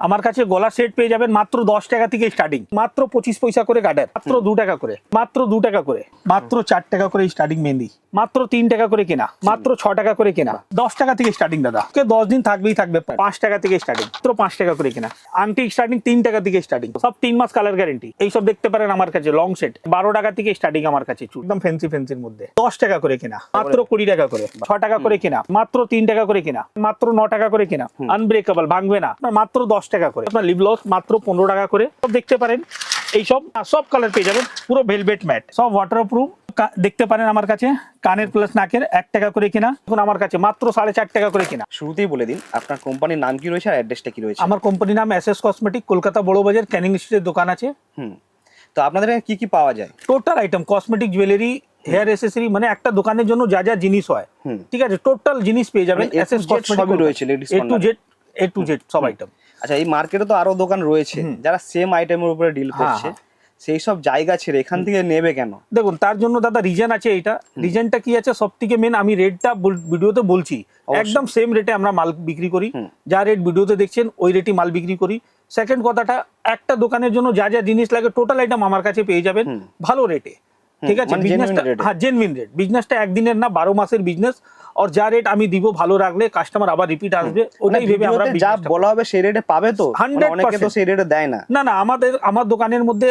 আমার কাছে গলা সেট পেয়ে যাবেন মাত্র দশ টাকা থেকে স্টার্টিং মাত্র পঁচিশ পয়সা করে গার্ডার মাত্র দু টাকা করে মাত্র দু টাকা করে মাত্র চার টাকা করে স্টার্টিং মেহেন্দি মাত্র তিন টাকা করে কেনা মাত্র ছ টাকা করে কেনা। দশ টাকা থেকে স্টার্টিং দাদা ওকে দশ দিন থাকবেই থাকবে পাঁচ টাকা থেকে স্টার্টিং মাত্র পাঁচ টাকা করে কেনা। আংটি স্টার্টিং তিন টাকা থেকে স্টার্টিং সব তিন মাস কালার গ্যারেন্টি এইসব দেখতে পারেন আমার কাছে লং সেট বারো টাকা থেকে স্টার্টিং আমার কাছে একদম ফেন্সি ফেন্সির মধ্যে। দশ টাকা করে কেনা মাত্র কুড়ি টাকা করে ছ টাকা করে কেনা মাত্র তিন টাকা করে কেনা মাত্র ন টাকা করে কেনা আনব্রেকেবল ভাঙবে না। মাত্র দশ টাকা করে। আপনার লিভ লস মাত্র পনেরো টাকা করে। সব দেখতে পারেন এইসব সব কালার পেয়ে যাবেন পুরো ভেলভেট ম্যাট সব ওয়াটার প্রুফ দেখতে পারেন আমার কাছে কানের প্লাস নাকের এক টাকা করে কিনা। এখন আমার কাছে মাত্র সাড়ে চার টাকা করে কিনা। শুরুতেই বলে দিন আপনার কোম্পানির নাম কি রয়েছে আর অ্যাড্রেসটা কি রয়েছে? আমার কোম্পানির নাম এস এস কসমেটিক কলকাতা বড় বাজার ক্যানিং স্ট্রিটের দোকান আছে। হুম তো আপনাদের কি কি পাওয়া যায়? Total item cosmetic jewellery hair accessory মানে একটা দোকানের জন্য যা যা জিনিস হয়। ঠিক আছে টোটাল জিনিস পেয়ে যাবেন এসএস Z সবই রয়েছে A to Z A to Z সব আইটেম আচ্ছা এই মার্কেটে তো আরও দোকান রয়েছে যারা সেম আইটেমের উপরে ডিল হ্যাঁ, করছে সেই সব জায়গা ছেড়ে এখান থেকে নেবে কেন? দেখুন তার জন্য দাদা রিজন আছে এটা রিজনটা কি আছে? সব থেকে মেন আমি রেটটা ভিডিওতে বলছি। একদম সেম রেটে আমরা মাল বিক্রি করি। যা রেট ভিডিওতে দেখছেন ওই রেটই মাল বিক্রি করি। সেকেন্ড কথাটা একটা দোকানের জন্য যা যা জিনিস লাগে টোটাল আইটেম আমার কাছে পেয়ে যাবেন ভালো রেটে ঠিক আছে? মানে বিজনেসটা genuine হ্যাঁ জেনুইন রেট বিজনেসটা একদিনের না বারো মাসের বিজনেস আর যা রেট আমি দিব ভালো রাখলে কাস্টমার আবার রিপিট আসবে ওটাই ভেবে আমরা মানে যা বলা হবে সেই রেটে পাবে তো? মানে 100% অনেকে তো সেই রেটে দেয় না। না না আমাদের আমার দোকানের মধ্যে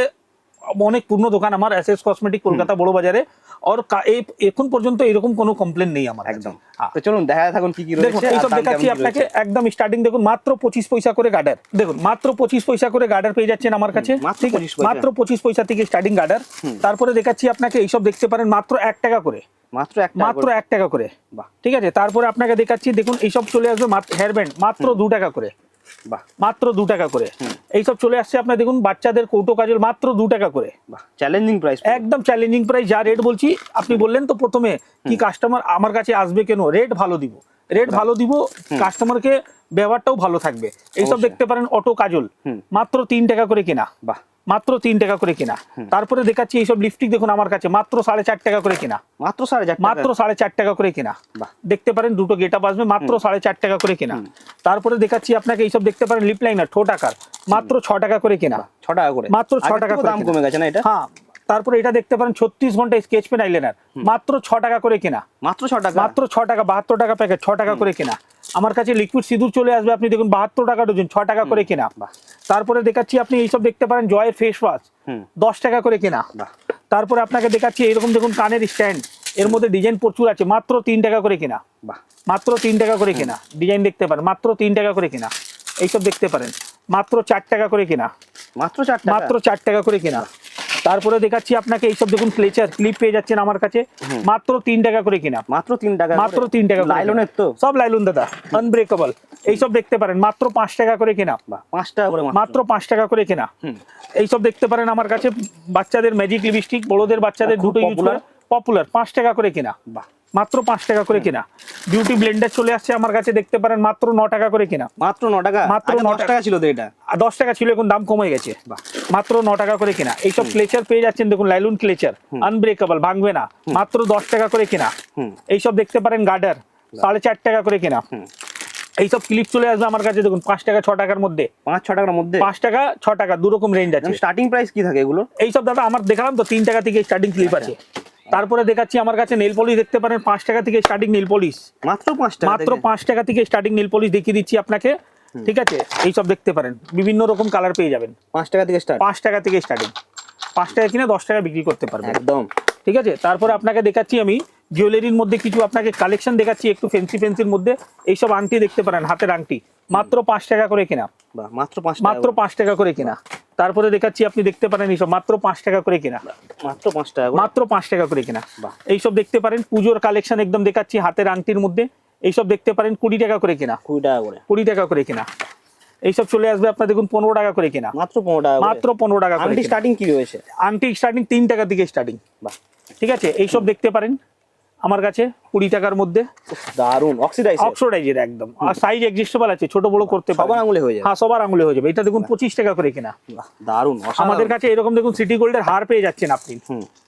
অনেক পূর্ণ দোকান আমার এস এস কসমেটিক কলকাতা বড় বাজারে আর এই এখন পর্যন্ত এরকম কোনো কমপ্লেন নেই আমার একদম। তো চলুন দেখা থাকুন কি কি দেখুন এইসব দেখাচ্ছি আপনাকে। একদম স্টার্টিং দেখুন মাত্র পঁচিশ পয়সা করে গার্ডার দেখুন মাত্র পঁচিশ পয়সা করে গার্ডার পেয়ে যাচ্ছেন আমার কাছে। মাত্র ঠিক 25 পয়সা। মাত্র পঁচিশ পয়সা থেকে স্টার্টিং গার্ডার তারপরে দেখাচ্ছি আপনাকে এইসব দেখতে পারেন মাত্র এক টাকা করে। মাত্র এক মাত্র। এক টাকা করে। ঠিক আছে? তারপরে আপনাকে দেখাচ্ছি দেখুন এইসব চলে আসবে হেয়ার ব্যান্ড মাত্র দু টাকা করে। মাত্র দু টাকা করে। এইসব চলে আসছে আপনার দেখুন বাচ্চাদের কৌটো কাজল মাত্র দু টাকা করে। চ্যালেঞ্জিং প্রাইস একদম চ্যালেঞ্জিং প্রাইস যা রেট বলছি আপনি বললেন তো প্রথমে কি কাস্টমার আমার কাছে আসবে কেন রেট ভালো দিব। রেট ভালো দিব কাস্টমারকে ব্যবহারটাও ভালো থাকবে। এইসব দেখতে পারেন অটো কাজল মাত্র তিন টাকা করে কেনা। বাহ। মাত্র তিন টাকা করে কিনা। তারপরে দেখাচ্ছি এইসব লিপস্টিক দেখুন আমার কাছে মাত্র সাড়ে চার টাকা করে কিনা। মাত্র সাড়ে চার মাত্র সাড়ে চার টাকা করে কিনা। দেখতে পারেন দুটো গেটা বাজবে মাত্র সাড়ে চার টাকা করে কিনা। তারপরে দেখাচ্ছি আপনাকে এইসব দেখতে পারেন লিপ লাইনার ঠোঁট আকার। মাত্র ছ টাকা করে কিনা। ছ টাকা করে। মাত্র ছ টাকা দাম কমে গেছে না এটা? হ্যাঁ। তারপরে এটা দেখতে পারেন ছত্রিশ ঘণ্টা স্কেচ পেন আইলাইনার মাত্র ছ টাকা করে কেনা। মাত্র ছ টাকা? মাত্র ছ টাকা বাহাত্তর টাকা প্যাকেট ছ টাকা করে কেনা। আমার কাছে লিকুইড সিঁদুর চলে আসবে আপনি দেখুন বাহাত্তর টাকা ডজন ছ টাকা করে কেনা। তারপরে দেখাচ্ছি আপনি এইসব দেখতে পারেন জয়ের ফেস ওয়াশ দশ টাকা করে কেনা। তারপরে আপনাকে দেখাচ্ছি এরকম দেখুন কানের স্ট্যান্ড এর মধ্যে ডিজাইন প্রচুর আছে মাত্র তিন টাকা করে কেনা। মাত্র তিন টাকা করে কেনা। ডিজাইন দেখতে পারেন মাত্র তিন টাকা করে কেনা। এইসব দেখতে পারেন মাত্র চার টাকা করে কেনা। মাত্র চার মাত্র চার টাকা করে কেনা। তারপরে দেখাচ্ছি আপনাকে এইসব দেখুন ক্লেচার ক্লিপ পেয়ে যাচ্ছেন আমার কাছে। মাত্র তিন টাকা করে কিনা। মাত্র তিন টাকা মাত্র তিন টাকা লাইলনের তো। সব লাইলুন দাদা আনব্রেকেবল এইসব দেখতে পারেন মাত্র পাঁচ টাকা করে কেনা। পাঁচ টাকা করে মাত্র। পাঁচ টাকা করে কেনা। এইসব দেখতে পারেন আমার কাছে বাচ্চাদের ম্যাজিক লিপস্টিক বড়দের বাচ্চাদের দুটো ইউজ করে পপুলার পাঁচ টাকা করে কেনা। বাহ। মাত্র পাঁচ টাকা করে কিনা। বিউটি ব্লেন্ডার চলে আসছে আমার কাছে দেখতে পারেন মাত্র ন টাকা করে কিনা। মাত্র ন টাকা? মাত্র ন টাকা। ছিল তো এটা? আর দশ টাকা ছিল এখন দাম কমে গেছে। মাত্র ন টাকা করে কেনা। এইসব ক্লেচার পেয়ে যাচ্ছেন দেখুন লাইলুন ক্লেচার আনব্রেকেবল ভাঙবে না। মাত্র দশ টাকা করে কিনা। এইসব দেখতে পারেন গার্ডার সাড়ে চার টাকা করে কিনা। এইসব ক্লিপ চলে আসবে আমার কাছে দেখুন পাঁচ টাকা ছ টাকার মধ্যে। পাঁচ ছ টাকার মধ্যে? পাঁচ টাকা ছ টাকা দু রকম রেঞ্জ আছে। স্টার্টিং প্রাইস কি থাকে এগুলো? এইসব দাদা আমার দেখালাম তো তিন টাকা থেকে স্টার্টিং ক্লিপ আছে। তারপরে দেখাচ্ছি আমার কাছে নেল পলিশ দেখতে পারেন পাঁচ টাকা থেকে স্টার্টিং নেল পলিশ মাত্র পাঁচ টাকা মাত্র? পাঁচ টাকা থেকে স্টার্টিং নেল পলিশ দেখিয়ে দিচ্ছি আপনাকে ঠিক আছে? এইসব দেখতে পারেন বিভিন্ন রকম কালার পেয়ে যাবেন। পাঁচ টাকা থেকে স্টার্ট পাঁচ টাকা থেকে স্টার্টিং পাঁচ টাকা কিনে দশ টাকা বিক্রি করতে পারবেন। একদম। ঠিক আছে? তারপরে আপনাকে দেখাচ্ছি আমি জুয়েলারির মধ্যে কিছু আপনাকে কালেকশন দেখাচ্ছি একটু ফেন্সি ফেন্সির মধ্যে। এইসব আংটি দেখতে পারেন হাতের আংটি। মাত্র পাঁচ টাকা করে কেনা। মাত্র পাঁচ মাত্র পাঁচ টাকা করে কেনা। তারপরে দেখাচ্ছি আপনি দেখতে পারেন এইসব। মাত্র পাঁচ টাকা করে কেনা। মাত্র পাঁচ টাকা মাত্র পাঁচ টাকা করে কেনা। এইসব দেখতে পারেন পুজোর কালেকশন একদম দেখাচ্ছি হাতের আংটির মধ্যে। এইসব দেখতে পারেন কুড়ি টাকা করে কেনা। কুড়ি টাকা করে। কুড়ি টাকা করে কেনা। এইসব চলে আসবে আপনার দেখুন পনেরো টাকা করে কেনা। মাত্র পনেরো টাকা মাত্র পনেরো টাকা স্টার্টিং কি রয়েছে আংটি স্টার্টিং তিন টাকা দিকে স্টার্টিং ঠিক আছে? এইসব দেখতে পারেন আমার কাছে কুড়ি টাকার মধ্যে। দারুণ অক্সিডাইজ অক্সোডাইজের একদম। আর সাইজ এক্সিস্টেবল আছে ছোট বড় করতে সবার আঙুলে হয়ে যাবে। হ্যাঁ সবার আঙুলে হয়ে যাবে। এটা দেখুন পঁচিশ টাকা করে কেনা। বাহ, দারুণ আমাদের কাছে এরকম দেখুন সিটি গোল্ডের হার পেয়ে যাচ্ছেন আপনি।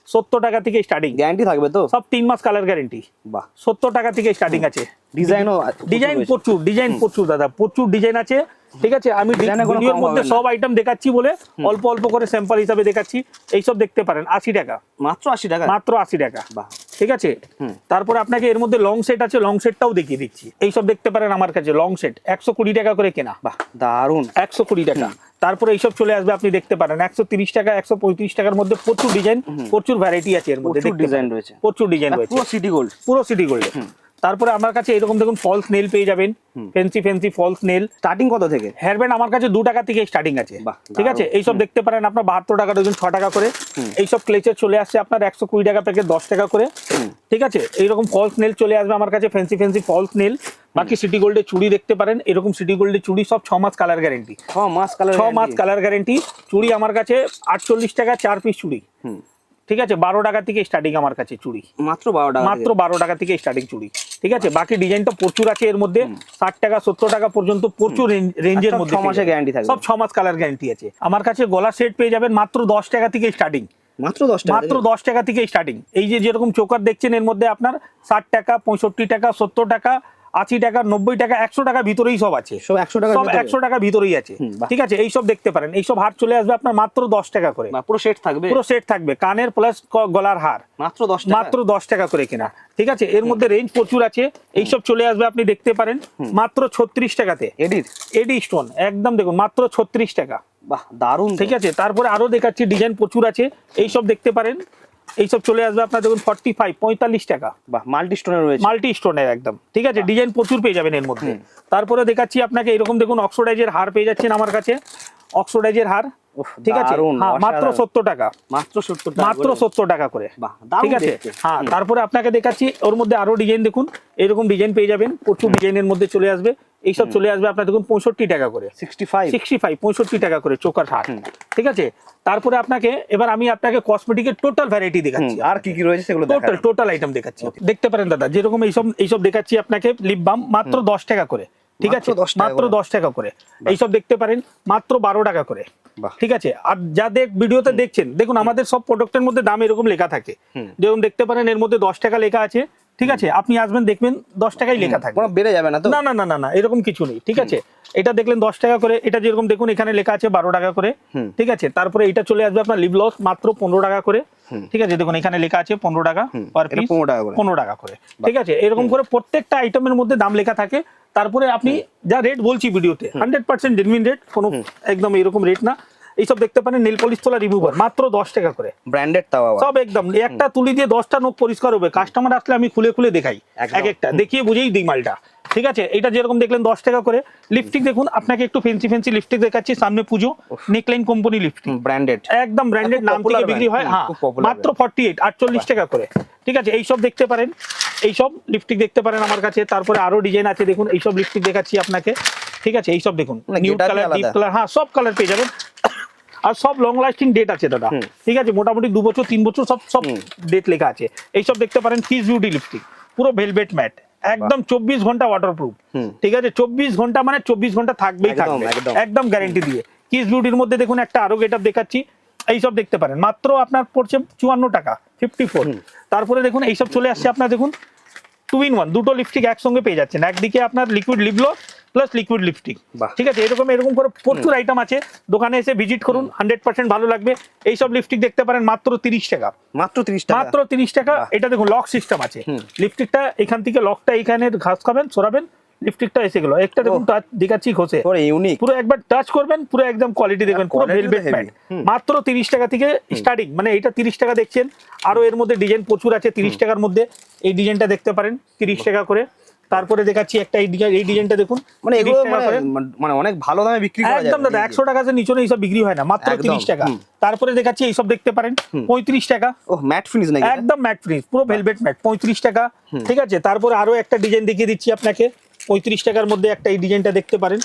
সত্তর টাকা থেকে স্টার্টিং গ্যারান্টি থাকবে তো? সব তিন মাস কালার গ্যারেন্টি বাহ। সত্তর টাকা থেকে স্টার্টিং আছে। ডিজাইনও ডিজাইন প্রচুর ডিজাইন প্রচুর দাদা। প্রচুর ডিজাইন আছে। ঠিক আছে আমি ভিডিওর মধ্যে সব আইটেম দেখাচ্ছি বলে অল্প অল্প করে স্যাম্পল হিসাবে দেখাচ্ছি। এইসব দেখতে পারেন আশি টাকা। মাত্র আশি টাকা? মাত্র আশি টাকা। বাহ। ঠিক আছে। তারপরে আপনাকে এর মধ্যে লং সেট আছে লং সেটটাও দেখিয়ে দিচ্ছি। এইসব দেখতে পারেন আমার কাছে লং সেট একশো কুড়ি টাকা করে কেনা। বাহ দারুণ একশো কুড়ি টাকা। তারপরে এইসব চলে আসবে আপনি দেখতে পারেন। একশো তিরিশ টাকা একশো পঁয়ত্রিশ টাকার মধ্যে প্রচুর ডিজাইন প্রচুর ভ্যারাইটি আছে এর মধ্যে প্রচুর ডিজাইন রয়েছে। প্রচুর ডিজাইন রয়েছে। পুরো সিটি গোল্ড পুরো সিটি গোল্ড তারপরে আমার কাছে এরকম দেখুন ফলস নেল পেয়ে যাবেন। Fancy fancy false nail starting কত থেকে? হেয়ার ব্যান্ড আমার কাছে দু টাকা থেকে স্টার্টিং আছে। ঠিক আছে? এইসব দেখতে পারেন আপনার বাহাত্তর টাকা ডজন ছ টাকা করে। এইসব ক্লেচের চলে আসছে আপনার একশো কুড়ি টাকা প্যাকেট দশ টাকা করে। ঠিক আছে? এইরকম ফলস নেল চলে আসবে আমার কাছে ফেন্সি ফেন্সি ফলস নেল বাকি সিটি গোল্ডের চুড়ি দেখতে পারেন। এরকম সিটি গোল্ডের চুড়ি সব ছ মাস কালার গ্যারেন্টি ছ মাস কালার ছ মাস কালার গ্যারেন্টি চুড়ি আমার কাছে আটচল্লিশ টাকা চার পিস চুড়ি। ঠিক আছে? বারো টাকা থেকে স্টার্টিং আমার কাছে চুড়ি। মাত্র বারো টাকা মাত্র বারো টাকা থেকে স্টার্টিং চুড়ি। ঠিক আছে? বাকি ডিজাইনটা প্রচুর আছে এর মধ্যে। ষাট টাকা সত্তর টাকা পর্যন্ত প্রচুর রেঞ্জের মধ্যে ছ পেয়ে মাসের যাবেন। guarantee সব ছ মাস কালার গ্যারান্টি আছে। আমার কাছে গলা সেট পেয়ে যাবেন মাত্র দশ টাকা থেকে স্টার্টিং মাত্র দশ টাকা মাত্র দশ টাকা থেকে স্টার্টিং এই যে যেরকম চোকার দেখছেন এর মধ্যে আপনার ষাট টাকা পঁয়ষট্টি টাকা সত্তর টাকা আশি টাকা নব্বই টাকা একশো টাকা ভিতরেই সব আছে। সব একশো টাকা সব একশো টাকা ভিতরেই আছে। ঠিক আছে? এইসব দেখতে পারেন। এইসব হার চলে আসবে আপনার মাত্র দশ টাকা করে। পুরো সেট থাকবে? পুরো সেট থাকবে। কানের প্লাস গলার হার। মাত্র দশ টাকা? মাত্র দশ টাকা করে কেনা। ঠিক আছে? এর মধ্যে রেঞ্জ প্রচুর আছে। এইসব চলে আসবে আপনি দেখতে পারেন। মাত্র ছত্রিশ টাকাতে। এডির? AD stone. একদম দেখুন মাত্র ছত্রিশ টাকা। বাহ দারুণ ঠিক আছে? তারপরে আরও দেখাচ্ছি ডিজাইন প্রচুর আছে। এইসব দেখতে পারেন। এইসব চলে আসবে আপনার দেখুন ফর্টি ফাইভ পঁয়তাল্লিশ টাকা। বা মাল্টি স্টোনের রয়েছে। মাল্টি স্টোনের একদম। ঠিক আছে ডিজাইন প্রচুর পেয়ে যাবেন এর মধ্যে। তারপরে দেখাচ্ছি আপনাকে এরকম দেখুন অক্সোডাইজের হার পেয়ে যাচ্ছেন আমার কাছে। অক্সোডাইজের হার ঠিক আছে? হ্যাঁ মাত্র সত্তর টাকা। মাত্র সত্তর মাত্র সত্তর টাকা করে। ঠিক আছে? হ্যাঁ তারপরে আপনাকে দেখাচ্ছি ওর মধ্যে আরও ডিজাইন দেখুন। এরকম ডিজাইন পেয়ে যাবেন প্রচুর ডিজাইনের মধ্যে চলে আসবে। এইসব চলে আসবে আপনার দেখুন পঁয়ষট্টি টাকা করে। 65 সিক্সটি ফাইভ পঁয়ষট্টি টাকা করে চোকার হাট। ঠিক আছে? তারপরে আপনাকে এবার আমি আপনাকে কসমেটিকের টোটাল ভ্যারাইটি দেখাচ্ছি। আর কি কি রয়েছে সেগুলো টোটাল টোটাল আইটেম দেখাচ্ছি। দেখতে পারেন দাদা যেরকম এইসব এইসব দেখাচ্ছি আপনাকে লিপ বাম মাত্র দশ টাকা করে। ঠিক আছে? মাত্র 10 টাকা করে। দশ টাকা করে। এইসব দেখতে পারেন মাত্র বারো টাকা করে। ঠিক আছে? আর যাদের ভিডিওতে দেখছেন দেখুন আমাদের সব প্রোডাক্টের মধ্যে দাম এরকম লেখা থাকে। যেরকম দেখতে পারেন এর মধ্যে দশ টাকা লেখা আছে। ঠিক আছে? আপনি আসবেন দেখবেন দশ টাকাই লেখা থাকবে কোনো বেড়ে যাবে না তো? না না না না না এরকম কিছু নেই। ঠিক আছে? এটা দেখলেন দশ টাকা করে। এটা যেরকম দেখুন এখানে লেখা আছে বারো টাকা করে। ঠিক আছে? তারপরে এটা চলে আসবে আপনার লিভ লস মাত্র পনেরো টাকা করে। ঠিক আছে দেখুন এখানে লেখা আছে পনেরো টাকা পার পিস 15 টাকা পনেরো টাকা করে। ঠিক আছে এরকম করে প্রত্যেকটা আইটেমের মধ্যে দাম লেখা থাকে। তারপরে আপনি যা রেট বলছি ভিডিওতে হান্ড্রেড পার্সেন্ট জেনুইন রেট কোনো একদম এরকম রেট না। এইসব দেখতে পারেন নীল পলিশ তোলা রিমুভার মাত্র দশ টাকা করে। ব্র্যান্ডেড তাও সব একদম একটা তুলি দিয়ে দশটা নখ পরিষ্কার হবে। কাস্টমার আসলে আমি খুলে খুলে দেখাই। এক একটা দেখিয়ে বুঝেই দিই মালটা। ঠিক আছে? এটা যেরকম দেখলেন দশ টাকা করে। লিপস্টিক দেখুন আপনাকে একটু ফেন্সি ফেন্সি লিপস্টিক দেখাচ্ছি। সামনে Puja neckline company lipstick branded একদম ব্র্যান্ডেড নাম থেকে বিক্রি হয়। হ্যাঁ মাত্র ফর্টি এইট আটচল্লিশ টাকা করে। ঠিক আছে? এইসব দেখতে পারেন। এইসব লিপস্টিক দেখতে পারেন আমার কাছে। তারপরে আরও ডিজাইন আছে দেখুন। এইসব লিপস্টিক দেখাচ্ছি আপনাকে। ঠিক আছে? এইসব দেখুন। নিউড কালার ডিপ কালার হ্যাঁ সব কালার পেয়ে যাবেন। আর সব লং লাস্টিং ডেট আছে দাদা। ঠিক আছে? মোটামুটি দু বছর তিন বছর সব সব ডেট লেখা আছে। এইসব দেখতে পারেন ফিজ বিউটি লিপস্টিক পুরো ভেলভেট ম্যাট একদম চব্বিশ ঘণ্টা ওয়াটারপ্রুফ ঠিক আছে? চব্বিশ ঘণ্টা মানে চব্বিশ ঘণ্টা থাকবেই থাকবে। একদম। গ্যারেন্টি দিয়ে। কিস বিউটির মধ্যে দেখুন একটা আরও গেট দেখাচ্ছি। এইসব দেখতে পারেন। মাত্র আপনার পড়ছে চুয়ান্ন টাকা ফিফটি ফোর তারপরে দেখুন এইসব চলে আসছে আপনার দেখুন টু ইন ওয়ান দুটো লিপস্টিক একসঙ্গে পেয়ে যাচ্ছেন। একদিকে আপনার liquid lip gloss plus liquid lipstick ঠিক আছে এরকম এরকম করে প্রচুর আইটেম আছে। দোকানে এসে ভিজিট করুন হান্ড্রেড পার্সেন্ট ভালো লাগবে। এইসব লিপস্টিক দেখতে পারেন মাত্র তিরিশ টাকা। মাত্র 30 টাকা? মাত্র তিরিশ টাকা। এটা দেখুন লক সিস্টেম আছে। লিপস্টিকটা এখান থেকে লকটা এখানে ঘাস খাবেন সরাবেন। লিপস্টিকটা এসে গেল। একটা দেখুন টাচ দেখাচ্ছি ঘষে। পুরো ইউনিক পুরো একবার টাচ করবেন পুরো একদম কোয়ালিটি দেখবেন পুরো ভেলভেট প্যান্ট মাত্র তিরিশ টাকা থেকে স্টার্টিং মানে এটা তিরিশ টাকা দেখছেন। আরও এর মধ্যে ডিজাইন প্রচুর আছে তিরিশ টাকার মধ্যে। এই ডিজাইনটা দেখতে পারেন তিরিশ টাকা করে। তারপরে দেখাচ্ছি একটা এই ডিজাইন এই ডিজাইনটা দেখুন মানে এগুলো মানে মানে অনেক ভালো দামে বিক্রি করা একদম দাদা যায় একশো টাকা নিচে এইসব বিক্রি হয় না। মাত্র একদম, তিরিশ টাকা। তারপরে দেখাচ্ছি এইসব দেখতে পারেন পঁয়ত্রিশ টাকা। ও ম্যাট ফিনিশ নাকি একদম ম্যাট ফ্রিজ পুরো ভেলভেট ম্যাট পঁয়ত্রিশ টাকা। ঠিক আছে? তারপরে আরও একটা ডিজাইন দেখিয়ে দিচ্ছি আপনাকে। পঁয়ত্রিশ টাকার মধ্যে একটা এই ডিজাইনটা দেখতে পারেন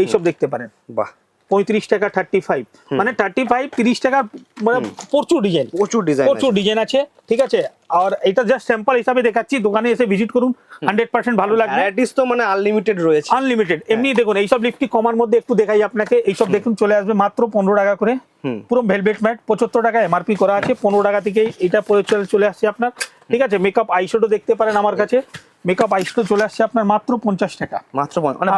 এইসব দেখতে পারেন। বাহ। পঁয়ত্রিশ টাকা থার্টি ফাইভ মানে থার্টি ফাইভ তিরিশ টাকা মানে প্রচুর ডিজাইন। প্রচুর ডিজাইন প্রচুর ডিজাইন আছে ঠিক আছে? আর এটা জাস্ট স্যাম্পল হিসাবে দেখাচ্ছি দোকানে এসে ভিজিট করুন হান্ড্রেড পার্সেন্ট ভালো লাগবে। ভ্যারাইটিস তো মানে আনলিমিটেড রয়েছে। আনলিমিটেড এমনি দেখুন এইসব লিপস্টিক কমার মধ্যে একটু দেখাই আপনাকে এইসব দেখুন চলে আসবে মাত্র পনেরো টাকা করে। পুরো ভেলভেট ম্যাট পঁচাত্তর টাকা এমআরপি করা আছে পনেরো টাকা থেকে এটা চলে চলে আসছে আপনার ঠিক আছে? মেকআপ আইশ্যাডো দেখতে পারেন আমার কাছে। মেকআপ আইসটো চলে আসছে আপনার মাত্র পঞ্চাশ টাকা। মাত্র মানে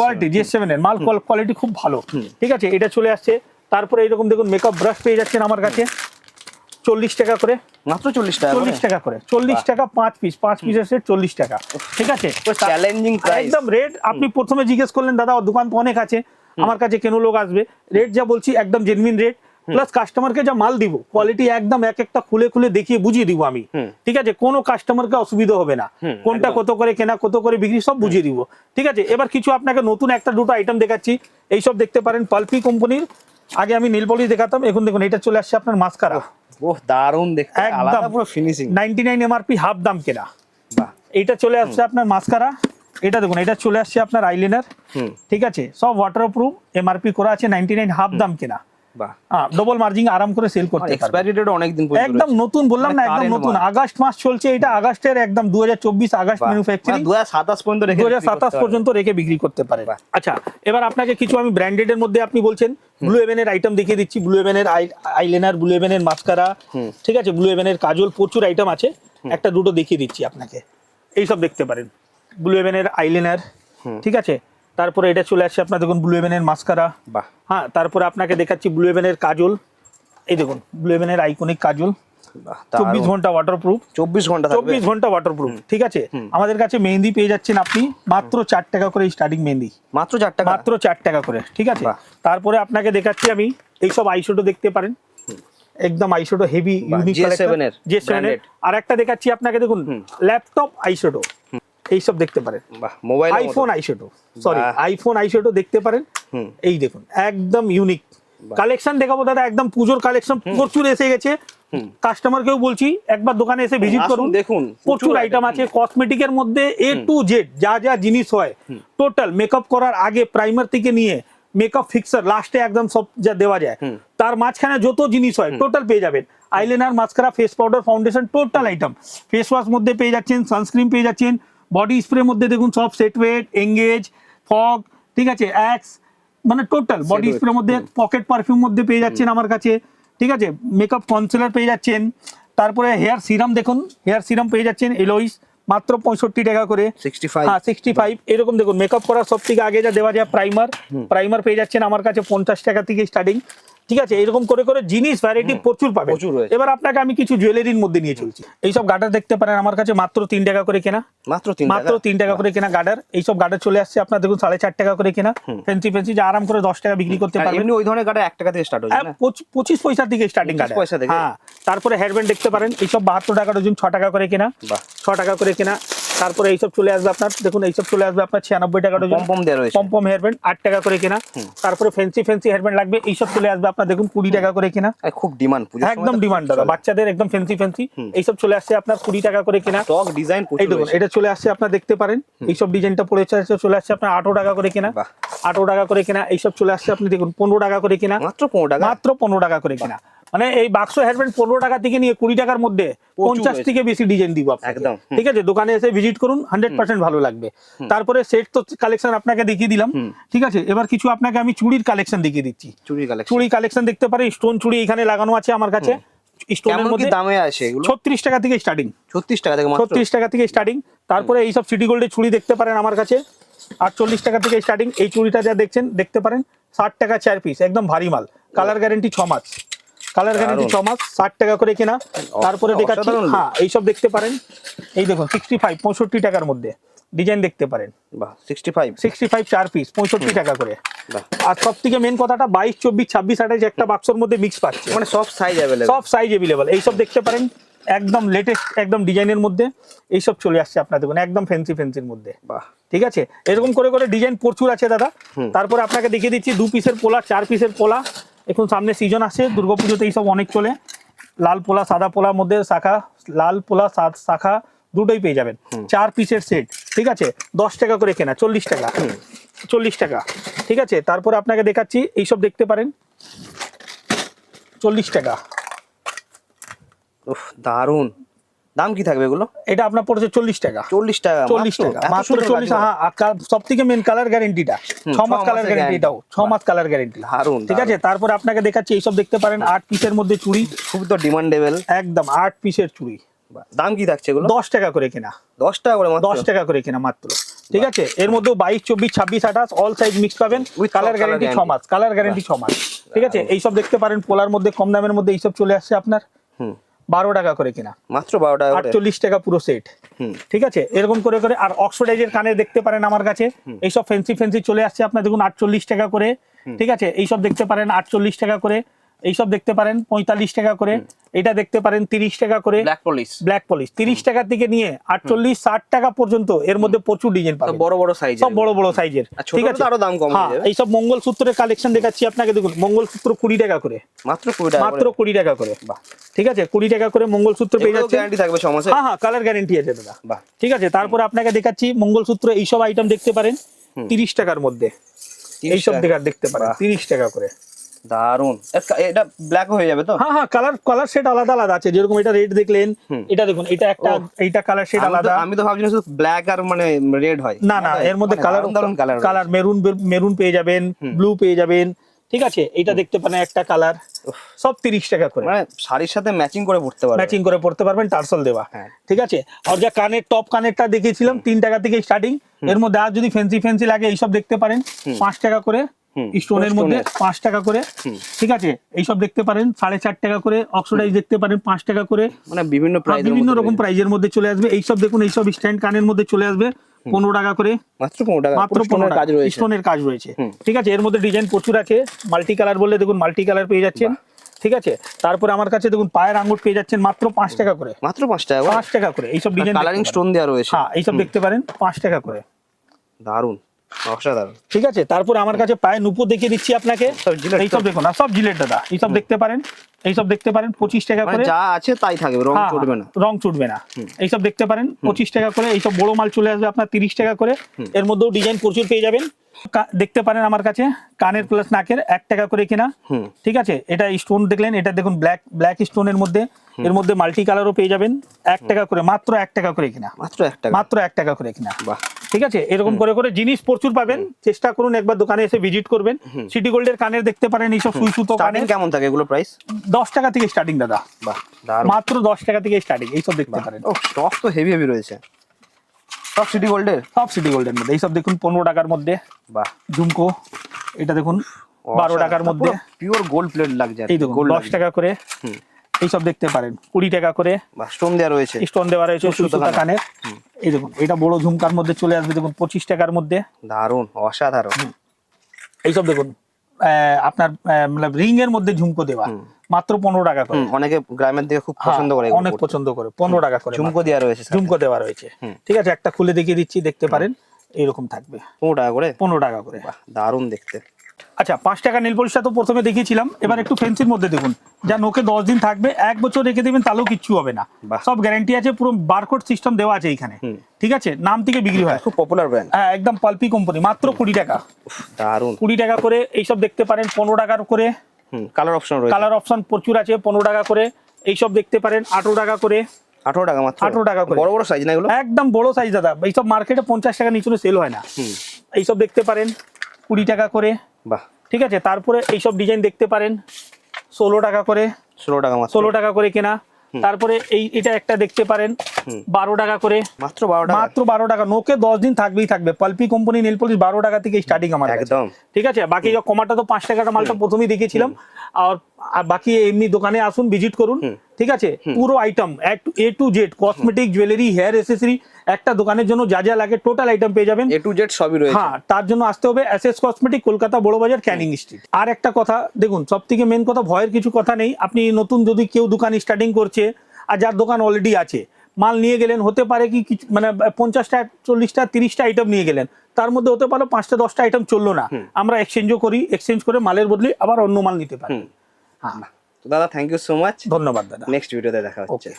কোয়ালিটি জিএস সেভেন এর মাল কোয়ালিটি খুব ভালো। ঠিক আছে এটা চলে আসছে। তারপরে এরকম দেখুন মেকআপ ব্রাশ পেয়ে যাচ্ছেন আমার কাছে। চল্লিশ টাকা করে। মাত্র চল্লিশ টাকা চল্লিশ টাকা করে। চল্লিশ টাকা পাঁচ পিস পাঁচ পিসের সেট চল্লিশ টাকা। ঠিক আছে? চ্যালেঞ্জিং একদম রেট আপনি প্রথমে জিজ্ঞেস করলেন দাদা দোকান তো অনেক আছে আমার কাছে কেন লোক আসবে? রেট যা বলছি একদম জেনুইন রেট প্লাস কাস্টমারকে যা মাল দিব কোয়ালিটি একদম এক একটা খুলে খুলে দেখিয়ে বুঝিয়ে দিব আমি। ঠিক আছে? কোনো কাস্টমারকে অসুবিধা হবে না। কোনটা কত করে কেনা কত করে বিক্রি সব বুঝিয়ে দিব। ঠিক আছে? এবার কিছু আপনাকে নতুন একটা দুটো আইটেম দেখাচ্ছি। এইসব দেখতে পারেন পালপি কোম্পানির। আগে আমি নীল পলিশ দেখাতাম এখন দেখুন এটা চলে আসছে আপনার মাস্কারা ওহ দারুণ দেখতে। একদম। আলাদা পুরো finishing ninety nine MRP half দাম কেনা। বাহ। এটা চলে আসছে আপনার মাস্কারা এটা দেখুন এটা চলে আসছে আপনার আইলাইনার ঠিক আছে? সব ওয়াটারপ্রুফ এমআরপি করা আছে নাইনটি নাইন হাফ দাম কেনা। বাহ। হ্যাঁ ডবল মার্জিন আরাম করে সেল করতে এক্সপায়ারি ডেট অনেক দিন পর্যন্ত একদম নতুন বললাম না মানে একদম নতুন। আগস্ট মাস চলছে এটা আগস্টের একদম দু হাজার চব্বিশ আগস্ট ম্যানুফ্যাকচারিং দু হাজার সাতাশ পর্যন্ত রেখে দু হাজার বিক্রি সাতাশ করতে পর্যন্ত রেখে বিক্রি করতে পারে। আচ্ছা এবার আপনাকে কিছু আমি ব্র্যান্ডেড এর মধ্যে আপনি বলছেন। ব্লু এভেনের আইটেম দেখিয়ে দিচ্ছি। ব্লু এভেনের আইলাইনার ব্লু এভেনের মাস্কারা ঠিক আছে? ব্লু এভেনের কাজল প্রচুর আইটেম আছে। একটা দুটো দেখিয়ে দিচ্ছি আপনাকে। এইসব দেখতে পারেন। ব্লু এভেনের আইলাইনার হুম। ঠিক আছে? তারপরে এটা চলে আসছে আপনার দেখুন ব্লু এভেনের মাস্কারা। বাহ। হ্যাঁ তারপরে আপনাকে দেখাচ্ছি ব্লু এভেনের কাজল। এই দেখুন ব্লু এভেনের আইকনিক কাজল। চব্বিশ ঘণ্টা ওয়াটারপ্রুফ চব্বিশ ঘণ্টা চব্বিশ ঘণ্টা ওয়াটারপ্রুফ ঠিক আছে? আমাদের কাছে মেহেন্দি পেয়ে যাচ্ছেন আপনি মাত্র চার টাকা করে স্টার্টিং মেহেন্দি। মাত্র চার টাকা? মাত্র চার টাকা করে ঠিক আছে? তারপরে আপনাকে দেখাচ্ছি আমি এইসব আইশোটো দেখতে পারেন। একদম আইশোটো হেভি ইউনিক GS7 এর। আর একটা দেখাচ্ছি আপনাকে দেখুন ল্যাপটপ আইশোটো এইসব দেখতে পারেন। Mobile iPhone eyeshadow sorry iPhone eyeshadow দেখতে পারেন। এই দেখুন একদম ইউনিক কালেকশন দেখাবো দাদা একদম পুজোর কালেকশন প্রচুর এসে গেছে। কাস্টমারকেও বলছি একবার দোকানে এসে ভিজিট করুন। দেখুন, প্রচুর আইটেম আছে কসমেটিকের মধ্যে এ টু জেড যা যা জিনিস হয় টোটাল মেকআপ করার আগে প্রাইমার থেকে নিয়ে মেকআপ ফিক্সার লাস্টে একদম সব যা দেওয়া যায়। তার মাঝখানে যত জিনিস হয় টোটাল পেয়ে যাবেন। Eyeliner mascara face powder foundation total item face wash মধ্যে পেয়ে যাচ্ছেন সানস্ক্রিন পেয়ে যাচ্ছেন বডি স্প্রে মধ্যে দেখুন সব সেট ওয়েট এঙ্গেজ ফগ ঠিক আছে অ্যাক্স মানে টোটাল বডি weight, স্প্রে মধ্যে পকেট পারফিউম মধ্যে পেয়ে যাচ্ছেন আমার কাছে ঠিক আছে মেকআপ কনসিলার পেয়ে যাচ্ছেন তারপরে হেয়ার সিরাম দেখুন হেয়ার সিরাম পেয়ে যাচ্ছেন এলোইস মাত্র পঁয়ষট্টি টাকা করে। হ্যাঁ সিক্সটি ফাইভ এরকম দেখুন মেকআপ করার সব থেকে আগে যা দেওয়া যায় প্রাইমার প্রাইমার পেয়ে যাচ্ছেন আমার কাছে পঞ্চাশ টাকা থেকে স্টার্টিং ঠিক আছে এরকম করে করে জিনিস ভ্যারাইটি প্রচুর পাবে প্রচুর রয়েছে। এবার আপনাকে আমি কিছু জুয়েলারির মধ্যে নিয়ে চলছি। এইসব গার্ডার দেখতে পারেন আমার কাছে মাত্র তিন টাকা করে কেনা। মাত্র তিন মাত্র টাকা? তিন টাকা করে কেনা গার্ডার এইসব গার্ডার চলে আসছে আপনার দেখুন সাড়ে চার টাকা করে কেনা। ফেন্সি ফেন্সি যা আরাম করে দশ টাকা বিক্রি করতে আর পারবেন। ওই ধরনের গাড়ি এক টাকা থেকে স্টার্ট হচ্ছে হ্যাঁ, পঁচিশ পয়সা থেকে স্টার্টিং 25 পয়সা থেকে? হ্যাঁ তারপরে হেয়ারব্যান্ড দেখতে পারেন। এইসব বাহাত্তর টাকা ডজন ছ টাকা করে কেনা। ছ টাকা করে কেনা। তারপরে এইসব চলে আসবে আপনার দেখুন এইসব চলে আসবে আপনার ছিয়ানব্বই টাকা ডজন। পম পম দেওয়া রয়েছে। পম পম হেয়ারব্যান্ড আট টাকা করে কেনা। তারপরে ফেন্সি ফেন্সি হেয়ারব্যান্ড লাগবে এইসব চলে আসবে আপনার দেখুন কুড়ি টাকা করে কেনা। খুব ডিমান্ড একদম ডিমান্ড দাদা বাচ্চাদের একদম ফেন্সি ফেন্সি এইসব চলে আসছে আপনার কুড়ি টাকা করে কেনা। স্টক ডিজাইন এই দেখুন এটা চলে আসছে আপনার দেখতে পারেন। এইসব ডিজাইনটা পড়ে চলে আসছে আপনার আঠারো টাকা করে কেনা। আঠারো টাকা করে কেনা এইসব চলে আসছে আপনি দেখুন পনেরো টাকা করে কেনা। মাত্র পনেরো টাকা? মাত্র পনেরো টাকা করে কেনা। মানে এই বাক্স হেয়ারব্যান্ড পনেরো টাকা থেকে নিয়ে কুড়ি টাকার মধ্যে পঞ্চাশ থেকে বেশি ডিজাইন দিব একদম, ঠিক আছে? দোকানে এসে ভিজিট করুন হান্ড্রেড পার্সেন্ট ভালো লাগবে। তারপরে সেট তো কালেকশন আপনাকে দেখিয়ে দিলাম। ঠিক আছে? এবার কিছু আপনাকে আমি চুড়ির কালেকশন দেখিয়ে দিচ্ছি। কালেকশন চুড়ি কালেকশন দেখতে পারেন স্টোন চুড়ি এখানে লাগানো আছে আমার কাছে। স্টোনের মধ্যে দামে আছে এগুলো? ছত্রিশ টাকা থেকে স্টার্টিং টাকা থেকে মাত্র? টাকা থেকে স্টার্টিং তারপরে এইসব সিটি গোল্ডের চুড়ি দেখতে পারেন আমার কাছে। আটচল্লিশ টাকা থেকে স্টার্টিং এই চুড়িটা যা দেখছেন দেখতে পারেন ষাট টাকা চার পিস একদম ভারী মাল। কালার গ্যারেন্টি ছ মাস। কালার গ্যারেন্টি ছ মাস ষাট টাকা করে কেনা। তারপরে দেখাচ্ছি হ্যাঁ এইসব দেখতে পারেন। এই দেখুন সিক্সটি ফাইভ পঁয়ষট্টি টাকার মধ্যে। ডিজাইন দেখতে পারেন। বাহ সিক্সটি ফাইভ সিক্সটি ফাইভ চার পিস পঁয়ষট্টি টাকা করে। আর সব থেকে মেন কথাটা বাইশ চব্বিশ ছাব্বিশ আঠাশ একটা বাক্সর মধ্যে মিক্স পাচ্ছে। মানে সব সাইজ অ্যাভেলেবল সব সাইজ এইসব দেখতে পারেন একদম লেটেস্ট একদম ডিজাইনের মধ্যে। এইসব চলে আসছে একদম ফেন্সির মধ্যে। বাহ। ঠিক আছে? এরকম করে করে ডিজাইন প্রচুর আছে দাদা। তারপরে আপনাকে দেখিয়ে দিচ্ছি দু পিসের পোলা চার পিসের পোলা। এখন সামনে সিজন আসছে দুর্গাপুজোতে এইসব অনেক চলে। লাল পোলা সাদা পোলার মধ্যে শাখা লাল পোলা শাখা দুটোই পেয়ে যাবেন। চার পিসের সেট ঠিক আছে? দশ টাকা করে কেনা চল্লিশ টাকা। চল্লিশ টাকা ঠিক আছে? তারপরে আপনাকে দেখাচ্ছি এইসব দেখতে পারেন। চল্লিশ টাকা। দারুণ দাম কি থাকবে এগুলো? এটা আপনার পড়েছে চল্লিশ টাকা। চল্লিশ টাকা চল্লিশ টাকা মাত্র চল্লিশ সব থেকে মেন কালার গ্যারেন্টিটা ছ মাস কালার মাসের গ্যারেন্টি guarantee। এটাও ছ মাস কালার গ্যারেন্টি দারুণ ঠিক আছে তারপরে আপনাকে দেখাচ্ছি এইসব দেখতে পারেন আট পিসের মধ্যে চুড়ি। খুব তো ডিমান্ডেবল একদম আট পিসের চুড়ি। দাম কি থাকছে এগুলো? দশ টাকা করে কেনা। দশ টাকা করে দশ টাকা করে কেনা মাত্র। ঠিক আছে এর মধ্যে বাইশ চব্বিশ ছাব্বিশ আঠাশ অল সাইজ মিক্স পাবেন। কালার গ্যারেন্টি ছ মাস কালার গ্যারেন্টি ছ মাস। ঠিক আছে এইসব দেখতে পারেন পোলার মধ্যে কম দামের মধ্যে এইসব চলে আসছে আপনার। হুম। বারো টাকা করে কিনা। মাত্র বারো টাকা আটচল্লিশ টাকা পুরো সেট হুম। ঠিক আছে? এরকম করে করে আর অক্সফোর্ডাইজের কানে দেখতে পারেন আমার কাছে। এইসব ফেন্সি ফেন্সি চলে আসছে আপনার দেখুন আটচল্লিশ টাকা করে। ঠিক আছে? এইসব দেখতে পারেন আটচল্লিশ টাকা করে। এইসব দেখতে পারেন পঁয়তাল্লিশ টাকা করে। এটা দেখতে পারেন তিরিশ টাকা করে। ব্ল্যাক পলিশ ব্ল্যাক পলিশ তিরিশ টাকা থেকে নিয়ে আটচল্লিশ ষাট টাকা পর্যন্ত এর মধ্যে প্রচুর ডিজাইন পাবেন। বড় বড় সাইজ সব বড় বড় সাইজের ঠিক আছে? আরও দাম কম হয়ে। এইসব মঙ্গলসূত্রের কালেকশন দেখাচ্ছি আপনাকে। দেখুন মঙ্গলসূত্র কুড়ি টাকা করে। মাত্র কুড়ি টাকা মাত্র কুড়ি টাকা করে। ঠিক আছে? কুড়ি টাকা করে মঙ্গলসূত্র পেয়ে যাচ্ছে গ্যারান্টি থাকবে ছ মাসে হ্যাঁ হ্যাঁ কালার গ্যারেন্টি আছে দাদা। ঠিক আছে? তারপরে আপনাকে দেখাচ্ছি মঙ্গলসূত্র এইসব আইটেম দেখতে পারেন। তিরিশ টাকার মধ্যে। এইসব টাকা। দেখা দেখতে পারেন। তিরিশ টাকা করে। দারুণ এটা ব্ল্যাক হয়ে যাবে তো? হ্যাঁ হ্যাঁ কালার কালার সেট আলাদা আলাদা আছে। যেরকম এটা রেড দেখলেন এটা দেখুন এটা একটা এইটা কালার সেট আলাদা। আমি তো ভাবছিলাম শুধু ব্ল্যাক আর মানে রেড হয়। না না এর মধ্যে colour colour colour maroon maroon পেয়ে যাবেন ব্লু পেয়ে যাবেন ঠিক আছে? এটা দেখতে পারেন একটা কালার সব তিরিশ টাকা করে। মানে শাড়ির সাথে ম্যাচিং করে পড়তে পারবে। ম্যাচিং করে পড়তে পারবেন টার্সল দেওয়া। হ্যাঁ। ঠিক আছে? আর যা কানের টপ কানেরটা দেখিয়েছিলাম তিন টাকা থেকে স্টার্টিং এর মধ্যে আর যদি ফেন্সি ফেন্সি লাগে এইসব দেখতে পারেন। পাঁচ টাকা করে স্টোনের মধ্যে পাঁচ টাকা করে। ঠিক আছে? এইসব দেখতে পারেন সাড়ে চার টাকা করে অক্সোডাইজ দেখতে পারেন পাঁচ টাকা করে। মানে বিভিন্ন প্রাইস বিভিন্ন রকম প্রাইজের মধ্যে চলে আসবে। এইসব দেখুন এইসব স্ট্যান্ড কানের মধ্যে চলে আসবে। পনেরো টাকা করে। মাত্র পনেরো টাকা মাত্র পনেরো কাজ রয়েছে। স্টোনের কাজ রয়েছে। ঠিক আছে এর মধ্যে ডিজাইন প্রচুর আছে। মাল্টি কালার বললে দেখুন মাল্টি কালার পেয়ে যাচ্ছেন। ঠিক আছে তারপরে আমার কাছে দেখুন পায়ের আঙুর পেয়ে যাচ্ছেন মাত্র পাঁচ টাকা করে। মাত্র পাঁচ টাকা পাঁচ টাকা করে। এইসব ডিজাইন কালারিং স্টোন দেওয়া রয়েছে। হ্যাঁ এইসব দেখতে পারেন পাঁচ টাকা করে। দারুণ অসাধারণ। ঠিক আছে তারপর আমার কাছে পায়ে নুপুর দেখিয়ে দিচ্ছি আপনাকে। এইসব দেখুন সব জিলেট দাদা এইসব দেখতে পারেন এইসব দেখতে পারেন পঁচিশ টাকা মানে করে। যা আছে তাই থাকবে রং হ্যাঁ, না। রং চুটবে না। এইসব দেখতে পারেন পঁচিশ টাকা করে এইসব বড় মাল চলে আসবে আপনার তিরিশ টাকা করে। এর মধ্যেও ডিজাইন প্রচুর পেয়ে যাবেন। দেখতে পারেন আমার কাছে কানের প্লাস নাকের এক টাকা করে কিনা। ঠিক আছে এটা স্টোন দেখলেন এটা দেখুন ব্ল্যাক ব্ল্যাক স্টোনের মধ্যে। এর মধ্যে মাল্টি কালারও পেয়ে যাবেন এক টাকা করে মাত্র এক টাকা করে কিনা। মাত্র এক টাকা। মাত্র এক টাকা করে কিনা। বাহ। ঠিক আছে? এরকম করে করে জিনিস প্রচুর পাবেন। চেষ্টা করুন একবার দোকানে এসে ভিজিট করবেন। সিটি গোল্ডের কানের দেখতে পারেন এইসব সুই সুতো কানের। কেমন থাকে এগুলো প্রাইস দশ টাকা থেকে স্টার্টিং দাদা। মাত্র দশ টাকা থেকে স্টার্টিং এইসব দেখতে পারেন। ও স্টক তো হেভি হেভি রয়েছে। সব সিটি গোল্ডের সব সিটি গোল্ডের মধ্যে। এইসব দেখুন পনেরো টাকার মধ্যে। বাহ। ঝুমকো এটা দেখুন বারো টাকার মধ্যে। পিওর গোল্ড প্লেট লাগছে এই দেখুন দশ টাকা করে। হুম। এইসব দেখতে পারেন। কুড়ি টাকা করে স্টোন দেওয়া রয়েছে। স্টোন দেওয়া রয়েছে সুতা কানের। এই দেখুন এটা বড় ঝুমকার মধ্যে চলে আসবে দেখুন পঁচিশ টাকার মধ্যে। দারুণ অসাধারণ। এইসব দেখুন আপনার রিং এর মধ্যে ঝুমকো দেওয়া। মাত্র পনেরো টাকা করে। অনেকে গ্রামের দিকে খুব পছন্দ করে হ্যাঁ, অনেক পছন্দ করে পনেরো টাকা করে ঝুমকো দেওয়া রয়েছে ঝুমকো দেওয়া রয়েছে। ঠিক আছে একটা খুলে দেখিয়ে দিচ্ছি দেখতে পারেন এইরকম থাকবে। পনেরো টাকা করে? পনেরো টাকা করে। দারুণ দেখতে। আচ্ছা পাঁচ টাকা নীল পলিশটা তো প্রথমে দেখিয়েছিলাম। এবার একটু ফেন্সির মধ্যে দেখুন। যা নোকে দশ দিন থাকবে এক বছর রেখে দেবেন তাহলেও কিচ্ছু হবে না। সব গ্যারান্টি আছে পুরো বারকোড সিস্টেম দেওয়া আছে এইখানে। ঠিক আছে? নাম থেকে বিক্রি হয়। খুব পপুলার ব্র্যান্ড হ্যাঁ একদম পালপি কোম্পানি মাত্র কুড়ি টাকা। দারুণ কুড়ি টাকা করে এইসব দেখতে পারেন পনেরো টাকার করে। কালার অপশন কালার অপশন প্রচুর আছে পনেরো টাকা করে। এইসব দেখতে পারেন আঠেরো টাকা করে। আঠারো টাকা মাত্র? 18 টাকা করে। বড় বড় সাইজ না এগুলো? একদম বড় সাইজ দাদা। এইসব মার্কেটে পঞ্চাশ টাকা নিচে সেল হয় না। এইসব দেখতে পারেন কুড়ি টাকা করে। বাহ। ঠিক আছে তারপরে এইসব ডিজাইন দেখতে পারেন। ষোলো টাকা করে। ষোলো টাকা মাত্র। ষোলো টাকা করে কেনা। তারপরে এই এটা একটা দেখতে পারেন। বারো টাকা করে। মাত্র বারো টাকা। মাত্র বারো টাকা। নোকে দশ দিন থাকবেই থাকবে। পালপি কোম্পানি নেল পলিশ বারো টাকা থেকে স্টার্টিং আমার। একদম। ঠিক আছে? বাকি কমাটা তো পাঁচ টাকাটা মালটা প্রথমেই দেখেছিলাম। আর বাকি এমনি দোকানে আসুন ভিজিট করুন। ঠিক আছে? পুরো item A to Z cosmetic jewellery hair accessory একটা দোকানের জন্য যা যা লাগে টোটাল আইটেম পেয়ে যাবেন। এ টু জেড সবই রয়েছে। হ্যাঁ তার জন্য আসতে হবে এস এস কসমেটিক কলকাতা বড় বাজার ক্যানিং স্ট্রিট আর একটা কথা দেখুন সব থেকে মেন কথা ভয়ের কিছু কথা নেই। আপনি নতুন যদি কেউ দোকান স্টার্টিং করছে আর যার দোকান অলরেডি আছে মাল নিয়ে গেলেন হতে পারে কি কিছু মানে পঞ্চাশটা চল্লিশটা তিরিশটা আইটেম নিয়ে গেলেন তার মধ্যে হতে পারে পাঁচটা দশটা আইটেম চলল না। আমরা এক্সচেঞ্জও করি এক্সচেঞ্জ করে মালের বদলে আবার অন্য মাল নিতে পারি। হ্যাঁ। দাদা থ্যাংক ইউ সো মাচ ধন্যবাদ দাদা। নেক্সট ভিডিওতে দেখা হচ্ছে.